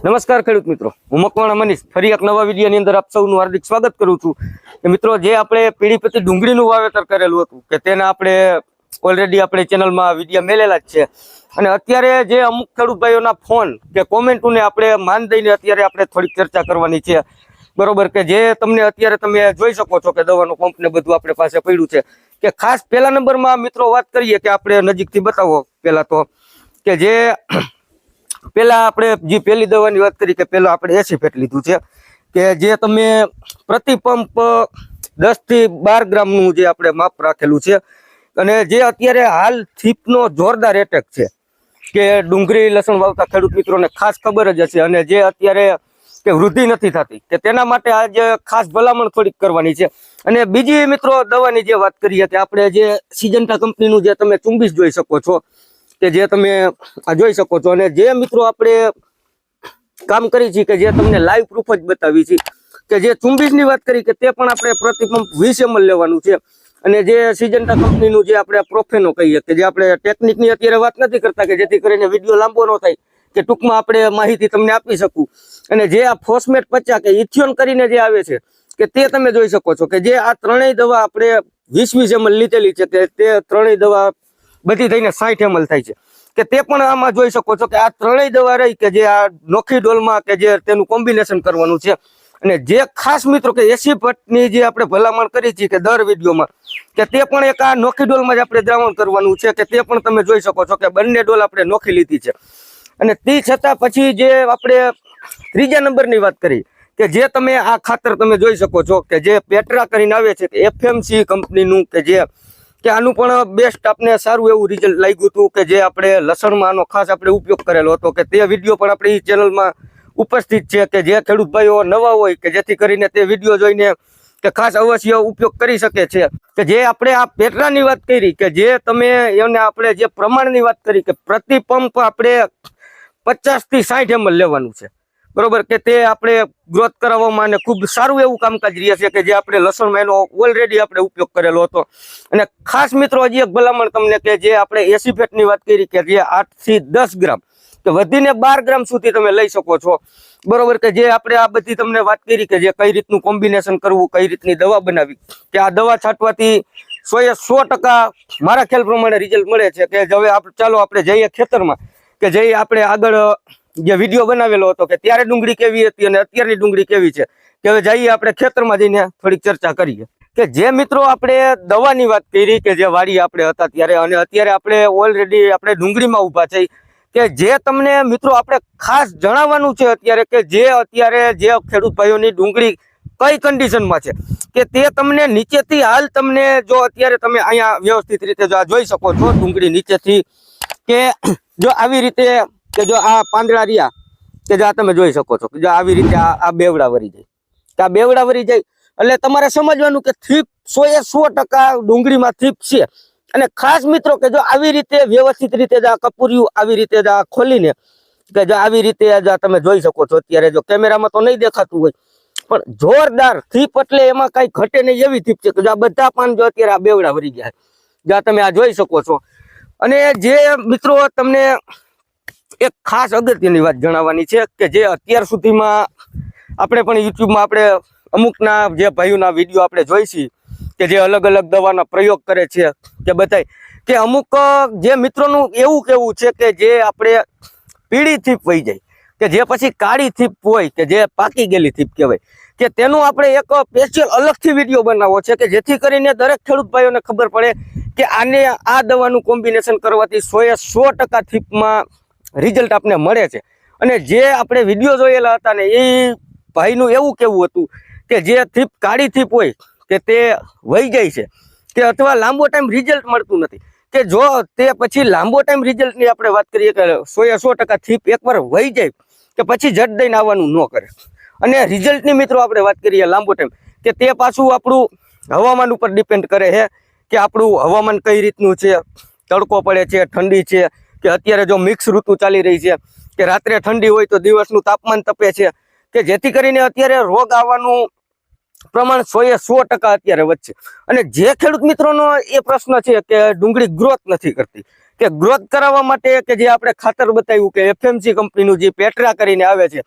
નમસ્કાર ખેડૂત મિત્રો. હું મકવાણા મનીષ. ફરી એક નવા વિડીયોની અંદર આપ સૌનું હાર્દિક સ્વાગત કરું છું. કે મિત્રો, જે આપણે પીળી પછી ડુંગળીનું વાવેતર કરેલું હતું, કે તેને આપણે ઓલરેડી આપણે ચેનલમાં વીડિયો મેલેલા જ છે. અને અત્યારે જે અમુક ખેડૂત ભાઈઓના ફોન કે કોમેન્ટોને આપણે માન દઈને અત્યારે આપણે થોડીક ચર્ચા કરવાની છે. બરોબર કે જે તમને અત્યારે તમે જોઈ શકો છો કે દવાનું પંપ ને બધું આપણે પાસે પડ્યું છે. કે ખાસ પહેલા નંબરમાં મિત્રો વાત કરીએ કે આપણે નજીકથી બતાવો પહેલા તો. કે જે પેલા આપણે જે પહેલી દવાની વાત કરી કે પેલા આપણે એસી ફેટ લીધું છે, કે જે તમે પ્રતિ પંપ દસથી બાર ગ્રામનું જે આપણે માપ રાખેલું છે, અને જે અત્યારે હાલ થીપનો જોરદાર એટેક છે, કે ડુંગળી લસણ વાવતા ખેડૂત મિત્રોને ખાસ ખબર જ હશે, અને જે અત્યારે કે વૃદ્ધિ નથી થતી, કે તેના માટે આજે ખાસ ભલામણ થોડીક કરવાની છે. અને બીજી મિત્રો દવાની જે વાત કરીએ કે આપણે જે સિજન્ટા કંપનીનું જે તમે ચુંબીસ જોઈ શકો છો કે જે તમે જોઈ શકો છો અને જે મિત્રો આપણે કામ કરી છીએ કે જે તમને લાઈવ પ્રૂફ જ બતાવી છે કે જે ચુંબીસની વાત કરી કે તે પણ આપણે પ્રતિપંપ વીસ એમએલ લેવાનું છે અને જે સિજન્ટા કંપનીનું જે આપણે પ્રોફેનો કહીએ કે જે આપણે ટેકનિકની અત્યારે વાત નથી કરતા કે જેથી કરીને વીડિયો લાંબો ન થાય કે ટૂંકમાં આપણે માહિતી તમને આપી શકું. અને જે આ ફોસ્મેટ પચા કે ઇથિયોન કરીને જે આવે છે કે તે તમે જોઈ શકો છો કે જે આ ત્રણેય દવા આપણે વીસ વીસ એમએલ લીધેલી છે કે તે ત્રણેય દવા બધી થઈને સાઠ એમએલ થાય છે. કે તે પણ આમાં જોઈ શકો છો કે આ ત્રણેય દવા રહી કે જે આ નોખી ડોલમાં કે જે તેનું કોમ્બિનેશન કરવાનું છે. અને જે ખાસ મિત્રો કે એસી પટની જે આપણે ભલામણ કરી છે કે દર વિડીયોમાં, કે તે પણ એક આ નોખી ડોલમાં જ આપણે દ્રાવણ કરવાનું છે કે તે પણ તમે જોઈ શકો છો કે બંને ડોલ આપણે નોખી લીધી છે. અને તે છતાં પછી જે આપણે ત્રીજા નંબરની વાત કરી, કે જે તમે આ ખાતર તમે જોઈ શકો છો કે જે પેટ્રા કરીને આવે છે, કે એફએમસી કંપનીનું કે જે કે આનું પણ બેસ્ટ આપને સારું એવું રિઝલ્ટ લાગ્યું હતું કે જે આપણે લસણમાં ખાસ આપણે ઉપયોગ કરેલો હતો કે તે વીડિયો પણ આપણી ચેનલમાં ઉપસ્થિત છે કે જે ખેડૂત ભાઈઓ નવા હોય કે જેથી કરીને તે વીડિયો જોઈને કે ખાસ અવશ્ય ઉપયોગ કરી શકે છે. કે જે આપણે આ પેટરાની વાત કરી કે જે તમે એને આપણે જે પ્રમાણની વાત કરી કે પ્રતિ પંપ આપણે પચાસથી સાઠ એમ લેવાનું છે. બરોબર? કે તે આપણે ગ્રોથ કરાવવામાં અને ખૂબ સારું એવું કામકાજ રહે છે કે જે આપણે લસણમાં એનો ઓલરેડી આપણે ઉપયોગ કરેલો હતો. અને ખાસ મિત્રો, હજી એક ભલામણ તમને કે જે આપણે એસી ફેટની વાત કરી કે જે આઠથી દસ ગ્રામ, કે વધીને બાર ગ્રામ સુધી તમે લઈ શકો છો. બરોબર? કે જે આપણે આ બધી તમને વાત કરી કે જે કઈ રીતનું કોમ્બિનેશન કરવું, કઈ રીતની દવા બનાવી કે આ દવા છાંટવાથી સો એ સો ટકા મારા ખ્યાલ પ્રમાણે રિઝલ્ટ મળે છે કે હવે ચાલો આપણે જઈએ ખેતરમાં, કે જઈ આપણે આગળ જે વીડિયો બનાવેલો હતો કે ત્યારે ડુંગળી કેવી હતી અને અત્યારની ડુંગળી કેવી છે કે હવે જઈએ આપણે ખેતરમાં જઈને થોડીક ચર્ચા કરીએ. કે જે મિત્રો આપણે દવાની વાત કરી કે જે વાડી આપણે હતા ત્યારે અને અત્યારે આપણે ઓલરેડી આપણે ડુંગળીમાં ઊભા છે, કે જે તમને મિત્રો આપણે ખાસ જણાવવાનું છે અત્યારે કે જે અત્યારે જે ખેડૂત ભાઈઓની ડુંગળી કઈ કન્ડિશનમાં છે, કે તે તમને નીચેથી હાલ તમને જો અત્યારે તમે અહીંયા વ્યવસ્થિત રીતે જો જોઈ શકો છો ડુંગળી નીચેથી, કે જો આવી રીતે કે જો આ પાંદડા રહ્યા, કે જો આ તમે જોઈ શકો છો, કે જો આવી રીતે આ બેવડા વરી જાય. કે આ બેવડા વરી જાય, એટલે તમારે સમજવાનું કે થીપ સો એ સો ટકા ડુંગળીમાં થીપ છે. અને ખાસ મિત્રો કે જો આવી રીતે વ્યવસ્થિત રીતે જ આ કપૂરિયું આવી રીતે જ આ ખોલીને, કે જો આવી રીતે જ તમે જોઈ શકો છો, અત્યારે જો કેમેરામાં તો નહીં દેખાતું હોય. પણ જોરદાર થીપ એટલે એમાં કઈ ઘટે નહીં એવી થીપ છે કે જો આ બધા પાન જો અત્યારે આ બેવડા ભરી ગયા. જો તમે આ જોઈ શકો છો. અને જે મિત્રો તમને એક ખાસ અગત્યની વાત જણાવવાની છે કે જે અત્યાર સુધીમાં આપણે પણ યુટ્યુબમાં આપણે અમુકના જે ભાઈઓના વીડિયો આપણે જોઈશી કે જે અલગ અલગ દવાના પ્રયોગ કરે છે કે બતાય કે અમુક જે મિત્રોનું એવું કેવું છે કે જે આપણે પીળી થીપ વહી જાય, કે જે પછી કાળી થીપ હોય, કે જે પાકી ગયેલી થીપ કહેવાય, કે તેનું આપણે એક સ્પેશિયલ અલગથી વીડિયો બનાવવો છે કે જેથી કરીને દરેક ખેડૂત ભાઈઓને ખબર પડે કે આને આ દવાનું કોમ્બિનેશન કરવાથી સો એ સો ટકા થીપમાં રિઝલ્ટ આપને મળે છે. અને જે આપણે વીડિયો જોયેલા હતા ને એ ભાઈનું એવું કેવું હતું કે જે થીપ કાળી થીપ હોય કે તે વહી જાય છે, કે અથવા લાંબો ટાઈમ રિઝલ્ટ મળતું નથી, કે જો તે પછી લાંબો ટાઈમ રિઝલ્ટની આપણે વાત કરીએ કે સોએ સો ટકા થીપ એકવાર વહી જાય, કે પછી જટ દઈને આવવાનું ન કરે. અને રિઝલ્ટની મિત્રો આપણે વાત કરીએ લાંબો ટાઈમ કે તે પાછું આપણું હવામાન ઉપર ડિપેન્ડ કરે છે, કે આપણું હવામાન કઈ રીતનું છે, તડકો પડે છે, ઠંડી છે કે અત્યારે જો મિક્સ ઋતુ ચાલી રહી છે, કે રાત્રે ઠંડી હોય તો દિવસનું તાપમાન તપે છે, કે જેથી કરીને અત્યારે રોગ આવવાનું પ્રમાણ સો એ સો ટકા અત્યારે વધશે. અને જે ખેડૂત મિત્રોનો એ પ્રશ્ન છે કે ડુંગળી ગ્રોથ નથી કરતી, કે ગ્રોથ કરાવવા માટે કે જે આપણે ખાતર બતાવ્યું કે એફએમસી કંપનીનું જે પેટ્રા કરીને આવે છે,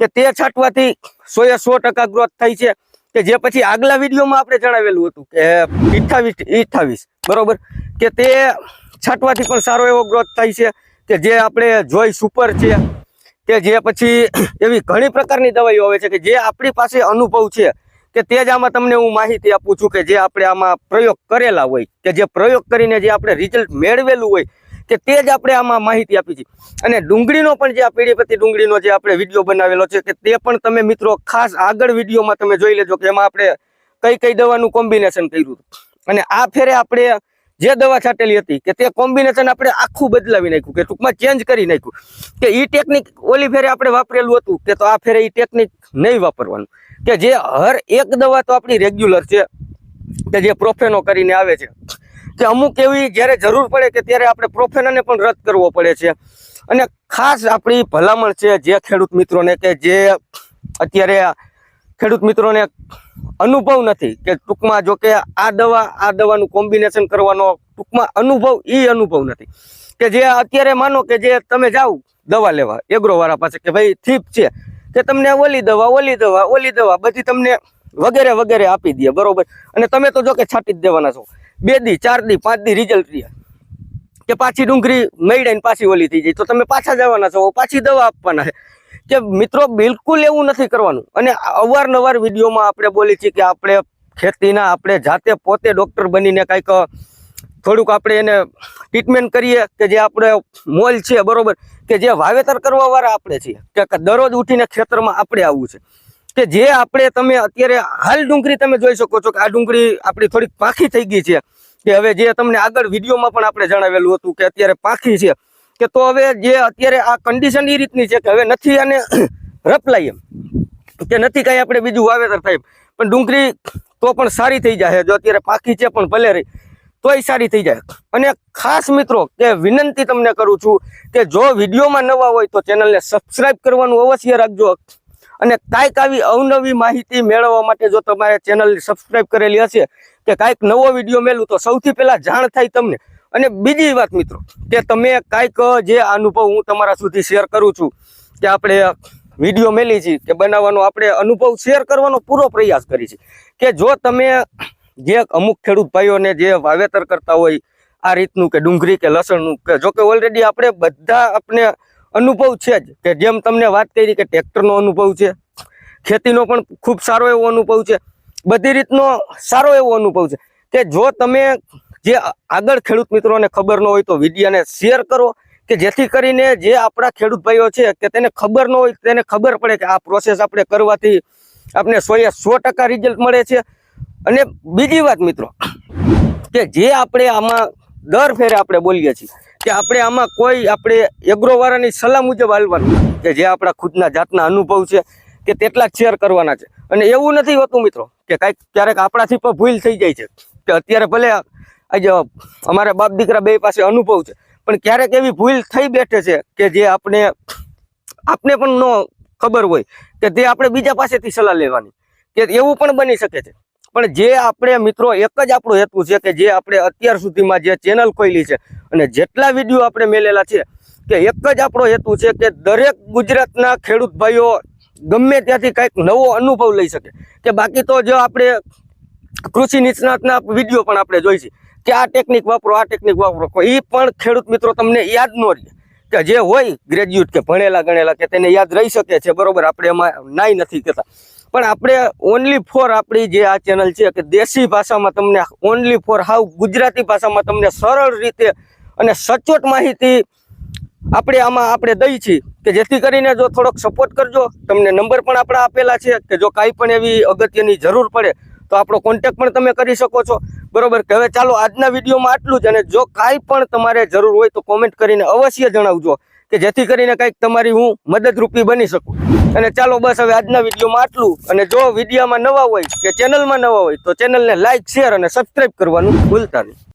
કે તે છાંટવાથી સો એ સો ટકા ગ્રોથ થાય છે, કે જે પછી આગલા વિડીયોમાં આપણે જણાવેલું હતું કે અઠ્ઠાવીસ અઠ્ઠાવીસ બરોબર? કે તે છાંટવાથી પણ સારો એવો ગ્રોથ થાય છે કે જે આપણે જોઈ સુપર છે. કે જે પછી એવી ઘણી પ્રકારની દવાઈઓ આવે છે કે જે આપણી પાસે અનુભવ છે. કે તે જ આમાં તમને હું માહિતી આપું છું કે જે આપણે આમાં પ્રયોગ કરેલા હોય, કે જે પ્રયોગ કરીને જે આપણે રિઝલ્ટ મેળવેલું હોય, કે તે જ આપણે આમાં માહિતી આપી છે. અને ડુંગળીનો પણ જે આ પીડીપતિ ડુંગળીનો જે આપણે વીડિયો બનાવેલો છે કે તે પણ તમે મિત્રો ખાસ આગળ વિડીયોમાં તમે જોઈ લેજો કે એમાં આપણે કઈ કઈ દવાનું કોમ્બિનેશન કર્યું અને આ ફેરે આપણે જે દવા છાંટેલી હતી કે તે કોમ્બિનેશન આપણે આખું બદલાવી નાખ્યું, કે ટૂંકમાં ચેન્જ કરી નાખ્યું. કે ઈ ટેકનિક ઓલી ફેરે આપણે વાપરેલું હતું કે તો આ ફેરે ઈ ટેકનિક નહીં વાપરવાનું. કે જે હર એક દવા તો આપણી રેગ્યુલર છે, કે જે પ્રોફેનો કરીને આવે છે. કે અમુક એવી જ્યારે જરૂર પડે કે ત્યારે આપણે પ્રોફેનોને પણ રદ કરવો પડે છે. અને ખાસ આપણી ભલામણ છે જે ખેડૂત મિત્રોને કે જે અત્યારે ખેડૂત મિત્રોને અનુભવ નથી કે ટૂંકમાં જો કે આ દવા, આ દવાનું કોમ્બિનેશન કરવાનો ટૂંકમાં અનુભવ એ અનુભવ નથી. કે જે અત્યારે માનો કે જે તમે જાઓ દવા લેવા, એગ્રોવાળા પાસે કે ભાઈ થીપ છે, કે તમને ઓલી દવા ઓલી દવા ઓલી દવા બધી તમને વગેરે વગેરે આપી દે, બરોબર? અને તમે તો જો કે છાંટી જ દેવાના છો. બે દી, ચાર દી, પાંચ દી રિઝલ્ટ રહ્યા. કે પાછી ડુંગળી મેળાઈને પાછી ઓલી થઈ જાય. તો તમે પાછા જવાના છો, પાછી દવા આપવાના છે. કે મિત્રો બિલકુલ એવું નથી કરવાનું. અને અવારનવાર વિડીયોમાં આપણે બોલી છીએ કે આપણે ખેતીના આપણે જાતે પોતે ડૉક્ટર બનીને કાંઈક થોડુંક આપણે એને ટ્રીટમેન્ટ કરીએ કે જે આપણે મોલ છે, બરોબર? કે જે વાવેતર કરવાવાળા આપણે છીએ. કે દરરોજ ઉઠીને ખેતરમાં આપણે આવવું છે. કે જે આપણે તમે અત્યારે હાલ ડુંગળી તમે જોઈ શકો છો કે આ ડુંગળી આપણી થોડીક પાખી થઈ ગઈ છે. કે હવે જે તમને આગળ વિડીયોમાં પણ આપણે જણાવેલું હતું કે અત્યારે પાખી છે. કે તો હવે જે અત્યારે આ કન્ડિશન એ રીતની છે કે હવે નથી આને રપલાય એમ. કે નથી કાંઈ આપણે બીજું વાવેતર થાય પણ ડુંગળી તો પણ સારી થઈ જાય જો અત્યારે પાખી છે પણ ભલે રહી, તોય સારી થઈ જાય. અને ખાસ મિત્રો, કે વિનંતી તમને કરું છું કે જો વિડીયોમાં નવા હોય તો ચેનલને સબસ્ક્રાઈબ કરવાનું અવશ્ય રાખજો. અને કાંઈક આવી અવનવી માહિતી મેળવવા માટે જો તમારે ચેનલ સબસ્ક્રાઈબ કરેલી હશે, કે કાંઈક નવો વીડિયો મેળવું તો સૌથી પહેલાં જાણ થાય તમને. અને બીજી વાત મિત્રો, કે તમે કાંઈક જે અનુભવ હું તમારા સુધી શેર કરું છું, કે આપણે વીડિયો મેલી છે કે બનાવવાનો આપણે અનુભવ શેર કરવાનો પૂરો પ્રયાસ કરી છે, કે જો તમે જે અમુક ખેડૂત ભાઈઓને જે વાવેતર કરતા હોય, આ રીતનું કે ડુંગળી કે લસણનું, કે જો કે ઓલરેડી આપણે બધા આપણે અનુભવ છે જ, કે જેમ તમને વાત કરી કે ટ્રેક્ટરનો અનુભવ છે, ખેતીનો પણ ખૂબ સારો એવો અનુભવ છે, બધી રીતનો સારો એવો અનુભવ છે, કે જો તમે જે આગળ ખેડૂત મિત્રોને ખબર ન હોય તો વિડીયોને શેર કરો કે જેથી કરીને જે આપણા ખેડૂત ભાઈઓ છે કે તેને ખબર ન હોય તેને ખબર પડે કે આ પ્રોસેસ આપણે કરવાથી આપણે સો એ સો ટકા રિઝલ્ટ મળે છે. અને બીજી વાત મિત્રો, કે જે આપણે આમાં દર ફેરે આપણે બોલીએ છીએ કે આપણે આમાં કોઈ આપણે એગ્રોવાળાની સલાહ મુજબ હાલવાનું કે જે આપણા ખુદના જાતના અનુભવ છે કે તેટલા શેર કરવાના છે. અને એવું નથી હોતું મિત્રો કે કાંઈક ક્યારેક આપણાથી પણ ભૂલ થઈ જાય છે. કે અત્યારે ભલે આજે અમારા બાપ દીકરા બે પાસે અનુભવ છે. પણ ક્યારેક એવી ભૂલ થઈ બેઠે છે કે જે આપણે, આપને પણ ન ખબર હોય, કે તે આપણે બીજા પાસેથી સલાહ લેવાની, કે એવું પણ બની શકે છે. પણ જે આપણે મિત્રો, એક જ આપણો હેતુ છે કે જે આપણે અત્યાર સુધીમાં જે ચેનલ ખોલી છે અને જેટલા વીડિયો આપણે મેલેલા છે, કે એક જ આપણો હેતુ છે કે દરેક ગુજરાતના ખેડૂત ભાઈઓ ગમે ત્યાંથી કંઈક નવો અનુભવ લઈ શકે. કે બાકી તો જો આપણે કૃષિ નિષ્ણાતના વીડિયો પણ આપણે જોઈ છે. કે આ ટેકનિક વાપરો, આ ટેકનિક વાપરો. એ પણ ખેડૂત મિત્રો તમને યાદ ન રહે કે જે હોય ગ્રેજ્યુએટ કે ભણેલા ગણેલા કે તેને યાદ રહી શકે છે, બરોબર? આપણે એમાં નાઈ નથી કહેતા. પણ આપણે ઓનલી ફોર આપણી જે આ ચેનલ છે કે દેશી ભાષામાં તમને ઓનલી ફોર હાવ ગુજરાતી ભાષામાં તમને સરળ રીતે અને સચોટ માહિતી આપણે આમાં આપણે દઈ છીએ કે જેથી કરીને જો થોડોક સપોર્ટ કરજો. તમને નંબર પણ આપણા આપેલા છે કે જો કાંઈ પણ એવી અગત્યની જરૂર પડે તો આપણો કોન્ટેક્ટ પણ તમે કરી શકો છો. બરોબર કે હવે ચાલો આજના વિડીયોમાં આટલું જ અને જો કાંઈ પણ તમારે જરૂર હોય તો કોમેન્ટ કરીને અવશ્ય જણાવજો કે જેથી કરીને કંઈક તમારી હું મદદરૂપી બની શકું. અને ચાલો બસ હવે આજના વિડીયોમાં આટલું. અને જો વિડીયોમાં નવા હોય કે ચેનલમાં નવા હોય તો ચેનલને લાઇક શેર અને સબસ્ક્રાઈબ કરવાનું ભૂલતા નહીં.